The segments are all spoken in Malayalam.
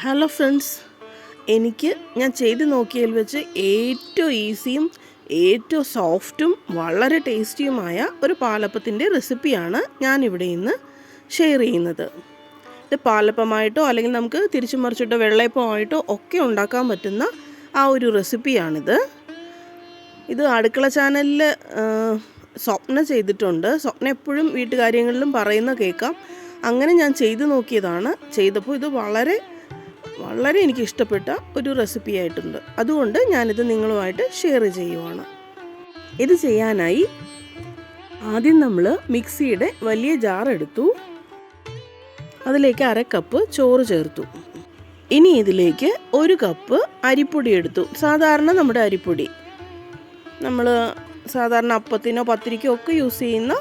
ഹലോ ഫ്രണ്ട്സ് എനിക്ക് ഞാൻ ചെയ്ത് നോക്കിയതിൽ വെച്ച് ഏറ്റവും ഈസിയും ഏറ്റവും സോഫ്റ്റും വളരെ ടേസ്റ്റിയുമായ ഒരു പാലപ്പത്തിന്റെ റെസിപ്പിയാണ് ഞാനിവിടെ ഇന്ന് ഷെയർ ചെയ്യുന്നത്. ഇത് പാലപ്പമായിട്ടോ അല്ലെങ്കിൽ നമുക്ക് തിരിച്ചു മറിച്ചിട്ടോ വെള്ളയപ്പമായിട്ടോ ഒക്കെ ഉണ്ടാക്കാൻ പറ്റുന്ന ആ ഒരു റെസിപ്പിയാണിത് ഇത് അടുക്കള ചാനലിൽ സ്വപ്ന ചെയ്തിട്ടുണ്ട്. സ്വപ്ന എപ്പോഴും വീട്ടുകാര്യങ്ങളിലും പറയുന്ന കേൾക്കാം. അങ്ങനെ ഞാൻ ചെയ്തു നോക്കിയതാണ്. ചെയ്തപ്പോൾ ഇത് വളരെ വളരെ എനിക്ക് ഇഷ്ടപ്പെട്ട ഒരു റെസിപ്പി ആയിട്ടുണ്ട് അതുകൊണ്ട് ഞാനിത് നിങ്ങളുമായിട്ട് ഷെയർ ചെയ്യുവാണ്. ഇത് ചെയ്യാനായി ആദ്യം നമ്മൾ മിക്സിയുടെ വലിയ ജാർ എടുത്തു. അതിലേക്ക് അര കപ്പ് ചോറ് ചേർത്തു. ഇനി ഇതിലേക്ക് ഒരു കപ്പ് അരിപ്പൊടി എടുത്തു. സാധാരണ നമ്മുടെ അരിപ്പൊടി. നമ്മൾ സാധാരണ അപ്പത്തിനോ പത്തിരിക്കോ ഒക്കെ യൂസ് ചെയ്യുന്ന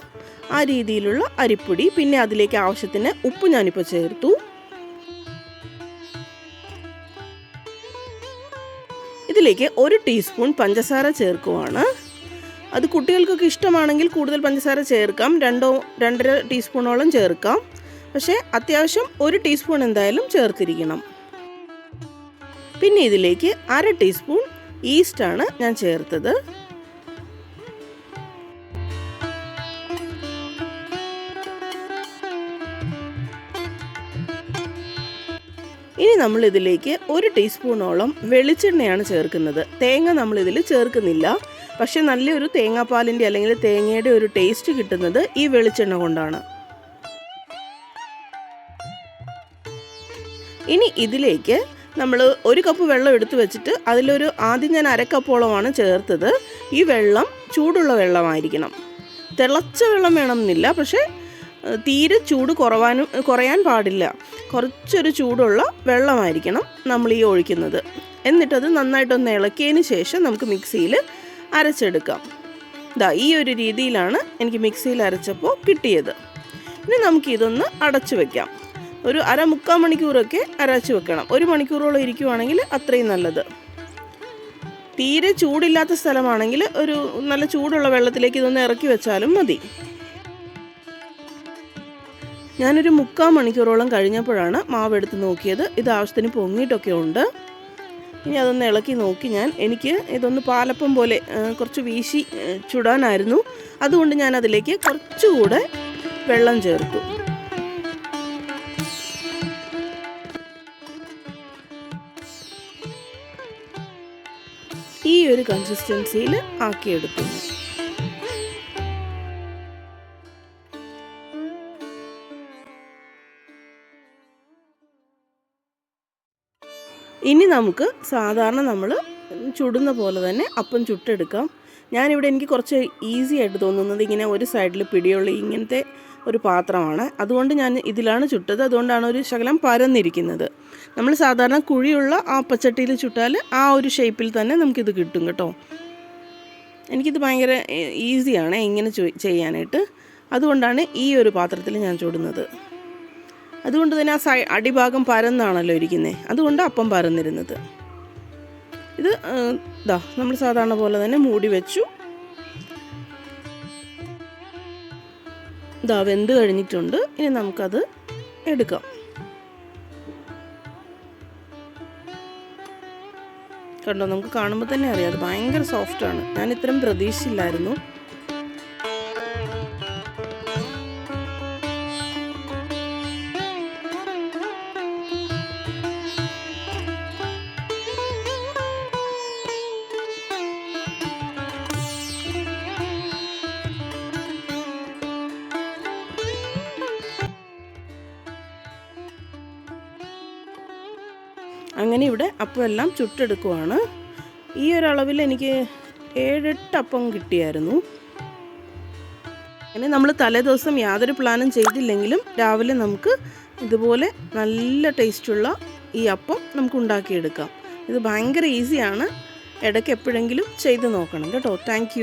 ആ രീതിയിലുള്ള അരിപ്പൊടി. പിന്നെ അതിലേക്ക് ആവശ്യത്തിന് ഉപ്പ് ഞാനിപ്പോൾ ചേർത്തു. ഇതിലേക്ക് ഒരു ടീസ്പൂൺ പഞ്ചസാര ചേർക്കുവാണ്. അത് കുട്ടികൾക്കൊക്കെ ഇഷ്ടമാണെങ്കിൽ കൂടുതൽ പഞ്ചസാര ചേർക്കാം. രണ്ടോ രണ്ടര ടീസ്പൂണോളം ചേർക്കാം. പക്ഷേ അത്യാവശ്യം ഒരു ടീസ്പൂൺ എന്തായാലും ചേർത്തിരിക്കണം. പിന്നെ ഇതിലേക്ക് അര ടീസ്പൂൺ ഈസ്റ്റാണ് ഞാൻ ചേർത്തത്. ഇനി നമ്മൾ ഇതിലേക്ക് ഒരു ടീസ്പൂണോളം വെളിച്ചെണ്ണയാണ് ചേർക്കുന്നത്. തേങ്ങ നമ്മൾ ഇതിൽ ചേർക്കുന്നില്ല. പക്ഷെ നല്ലൊരു തേങ്ങാപ്പാലിന്റെ അല്ലെങ്കിൽ തേങ്ങയുടെ ഒരു ടേസ്റ്റ് കിട്ടുന്നത് ഈ വെളിച്ചെണ്ണ കൊണ്ടാണ്. ഇനി ഇതിലേക്ക് നമ്മൾ ഒരു കപ്പ് വെള്ളം എടുത്തു വെച്ചിട്ട് അതിലൊരു ആദ്യം ഞാൻ അരക്കപ്പോളമാണ് ചേർത്തത്. ഈ വെള്ളം ചൂടുള്ള വെള്ളമായിരിക്കണം. തിളച്ച വെള്ളം വേണമെന്നില്ല. പക്ഷേ തീരെ ചൂട് കുറവാനും കുറയാൻ പാടില്ല. കുറച്ചൊരു ചൂടുള്ള വെള്ളമായിരിക്കണം നമ്മൾ ഈ ഒഴിക്കുന്നത്. എന്നിട്ടത് നന്നായിട്ടൊന്ന് ഇളക്കിയതിന് ശേഷം നമുക്ക് മിക്സിയിൽ അരച്ചെടുക്കാം. ഇതാ ഈ ഒരു രീതിയിലാണ് എനിക്ക് മിക്സിയിൽ അരച്ചപ്പോൾ കിട്ടിയത്. ഇനി നമുക്കിതൊന്ന് അടച്ചു വെക്കാം. ഒരു അര മുക്കാൽ മണിക്കൂറൊക്കെ അരച്ചു വെക്കണം. ഒരു മണിക്കൂറോളം ഇരിക്കുവാണെങ്കിൽ അത്രയും നല്ലത്. തീരെ ചൂടില്ലാത്ത സ്ഥലമാണെങ്കിൽ ഒരു നല്ല ചൂടുള്ള വെള്ളത്തിലേക്ക് ഇതൊന്ന് ഇറക്കി വെച്ചാലും മതി. ഞാനൊരു മുക്കാൽ മണിക്കൂറോളം കഴിഞ്ഞപ്പോഴാണ് മാവ് എടുത്ത് നോക്കിയത്. ഇത് ആവശ്യത്തിന് പൊങ്ങിയിട്ടൊക്കെ ഉണ്ട്. ഇനി അതൊന്ന് ഇളക്കി നോക്കി ഞാൻ. എനിക്ക് ഇതൊന്ന് പാലപ്പം പോലെ കുറച്ച് വീശി ചുടാനായിരുന്നു. അതുകൊണ്ട് ഞാൻ അതിലേക്ക് കുറച്ചുകൂടെ വെള്ളം ചേർത്തു. ഈ ഒരു കൺസിസ്റ്റൻസിയിൽ ആക്കിയെടുക്കുന്നു ഇനി നമുക്ക് സാധാരണ നമ്മൾ ചുടുന്ന പോലെ തന്നെ അപ്പം ചുട്ടെടുക്കാം. ഞാനിവിടെ എനിക്ക് കുറച്ച് ഈസി ആയിട്ട് തോന്നുന്നത് ഇങ്ങനെ ഒരു സൈഡിൽ പിടിയുള്ള ഇങ്ങനത്തെ ഒരു പാത്രമാണ്. അതുകൊണ്ട് ഞാൻ ഇതിലാണ് ചുട്ടത്. അതുകൊണ്ടാണ് ഒരു ശകലം പരന്നിരിക്കുന്നത്. നമ്മൾ സാധാരണ കുഴിയുള്ള ആ പച്ചട്ടിയിൽ ചുട്ടാൽ ആ ഒരു ഷേപ്പിൽ തന്നെ നമുക്കിത് കിട്ടും കേട്ടോ. എനിക്കിത് ഭയങ്കര ഈസിയാണ് ഇങ്ങനെ ചെയ്യാനായിട്ട്. അതുകൊണ്ടാണ് ഈ ഒരു പാത്രത്തിൽ ഞാൻ ചുടുന്നത്. അതുകൊണ്ട് തന്നെ ആ സൈ അടിഭാഗം പരന്നാണല്ലോ ഇരിക്കുന്നത് അതുകൊണ്ട് അപ്പം പരന്നിരുന്നത്. ഇത് ഇതാ നമ്മൾ സാധാരണ പോലെ തന്നെ മൂടി വെച്ചു. ഇതാ വെന്ത് കഴിഞ്ഞിട്ടുണ്ട്. ഇനി നമുക്കത് എടുക്കാം. കണ്ടോ നമുക്ക് കാണുമ്പോൾ തന്നെ അറിയാം അത് ഭയങ്കര സോഫ്റ്റാണ് ഞാൻ ഇത്രയും പ്രതീക്ഷിച്ചില്ലായിരുന്നു. അങ്ങനെ ഇവിടെ അപ്പം എല്ലാം ചുട്ടെടുക്കുവാണ്. ഈ അളവിൽ എനിക്ക് ഏഴെട്ട് അപ്പം കിട്ടിയായിരുന്നു. അങ്ങനെ നമ്മൾ തലേദിവസം യാതൊരു പ്ലാനും ചെയ്തില്ലെങ്കിലും രാവിലെ നമുക്ക് ഇതുപോലെ നല്ല ടേസ്റ്റുള്ള ഈ അപ്പം നമുക്ക് ഉണ്ടാക്കിയെടുക്കാം. ഇത് ഭയങ്കര ഈസിയാണ്. ഇടയ്ക്ക് എപ്പോഴെങ്കിലും ചെയ്ത് നോക്കണം. കേട്ടോ. താങ്ക്